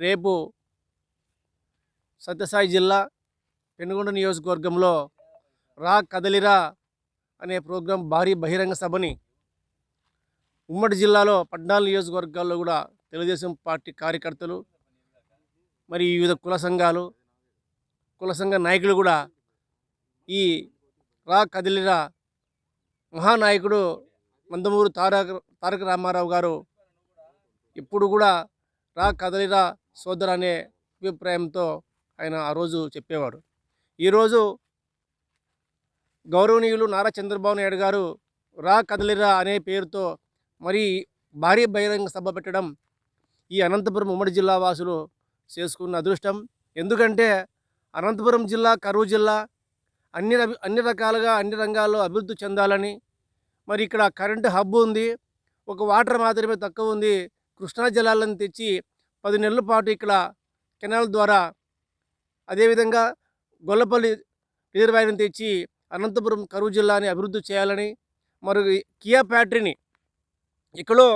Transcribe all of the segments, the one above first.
రేపు సత్యసాయి జిల్లా పెనుగొండ నియోజకవర్గంలో రా కదలిరా అనే ప్రోగ్రాం భారీ బహిరంగ సభని ఉమ్మడి జిల్లాలో పద్నాలుగు నియోజకవర్గాల్లో కూడా తెలుగుదేశం పార్టీ కార్యకర్తలు మరి వివిధ కుల సంఘాలు కుల సంఘ నాయకులు కూడా ఈ రా కదిలిరా మహానాయకుడు నందమూరు తారక తారక రామారావు గారు ఇప్పుడు కూడా రా కదలిరా సోదర అనే అభిప్రాయంతో ఆయన ఆ రోజు చెప్పేవాడు. ఈరోజు గౌరవనీయులు నారా చంద్రబాబు నాయుడు గారు రా కదలిరా అనే పేరుతో మరి భారీ బహిరంగ సభ పెట్టడం ఈ అనంతపురం ఉమ్మడి జిల్లా వాసులు చేసుకున్న అదృష్టం. ఎందుకంటే అనంతపురం జిల్లా కరువు జిల్లా అన్ని అన్ని రకాలుగా అన్ని రంగాల్లో అభివృద్ధి చెందాలని మరి ఇక్కడ కరెంటు హబ్ ఉంది. ఒక వాటర్ మాత్రమే తక్కువ ఉంది. కృష్ణా జలాలను తెచ్చి పది నెలల పాటు ఇక్కడ కెనాల్ ద్వారా అదేవిధంగా గొల్లపల్లి రిజర్వాయర్ని తెచ్చి అనంతపురం కరువు జిల్లాని అభివృద్ధి చేయాలని మరి కియా ఫ్యాక్టరీని ఇక్కడో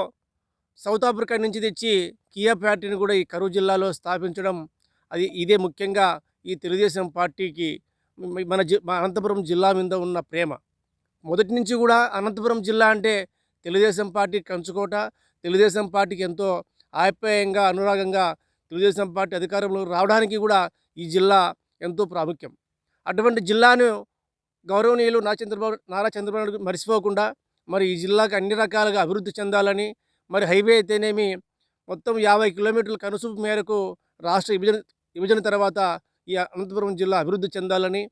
సౌత్ ఆఫ్రికా నుంచి తెచ్చి కియా ఫ్యాక్టరీని కూడా ఈ కరువు జిల్లాలో స్థాపించడం అది ఇదే ముఖ్యంగా ఈ తెలుగుదేశం పార్టీకి మన జి మన అనంతపురం జిల్లా మీద ఉన్న ప్రేమ. మొదటి నుంచి కూడా అనంతపురం జిల్లా అంటే తెలుగుదేశం పార్టీ కంచుకోట తెలుగుదేశం పార్టీకి ఎంతో ఆప్యాయంగా అనురాగంగా తెలుగుదేశం పార్టీ అధికారంలో రావడానికి కూడా ఈ జిల్లా ఎంతో ప్రాముఖ్యం. అటువంటి జిల్లాను గౌరవనీయులు నా చంద్రబాబు నారా చంద్రబాబు మర్చిపోకుండా మరి ఈ జిల్లాకు అన్ని రకాలుగా అభివృద్ధి చెందాలని మరి హైవే అయితేనేమి మొత్తం యాభై కిలోమీటర్ల కనుసూపు మేరకు రాష్ట్ర విభజన విభజన తర్వాత ఈ అనంతపురం జిల్లా అభివృద్ధి చెందాలని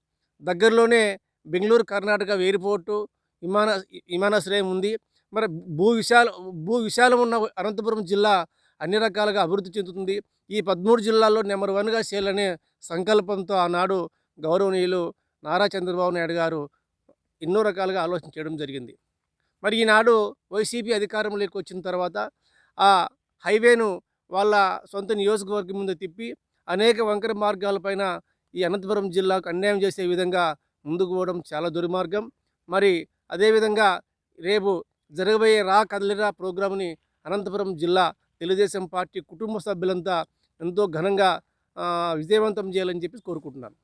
దగ్గరలోనే బెంగళూరు కర్ణాటక ఎయిర్పోర్టు విమాన విమానాశ్రయం ఉంది. మరి భూ విశాల భూ విశాలం ఉన్న అనంతపురం జిల్లా అన్ని రకాలుగా అభివృద్ధి చెందుతుంది. ఈ పదమూడు జిల్లాల్లో నెంబర్ వన్గా చేయాలనే సంకల్పంతో ఆనాడు గౌరవనీయులు నారా చంద్రబాబు నాయుడు గారు ఎన్నో రకాలుగా ఆలోచన చేయడం జరిగింది. మరి ఈనాడు వైసీపీ అధికారంలోకి వచ్చిన తర్వాత ఆ హైవేను వాళ్ళ సొంత నియోజకవర్గం ముందు తిప్పి అనేక వంకర మార్గాలపైన ఈ అనంతపురం జిల్లాకు అన్యాయం చేసే విధంగా ముందుకు పోవడం చాలా దుర్మార్గం. మరి అదేవిధంగా రేపు జరగబోయే రా కదలిరా ప్రోగ్రామ్ని అనంతపురం జిల్లా తెలుగుదేశం పార్టీ కుటుంబ సభ్యులంతా ఎంతో ఘనంగా విజయవంతం చేయాలని చెప్పి కోరుకుంటున్నాను.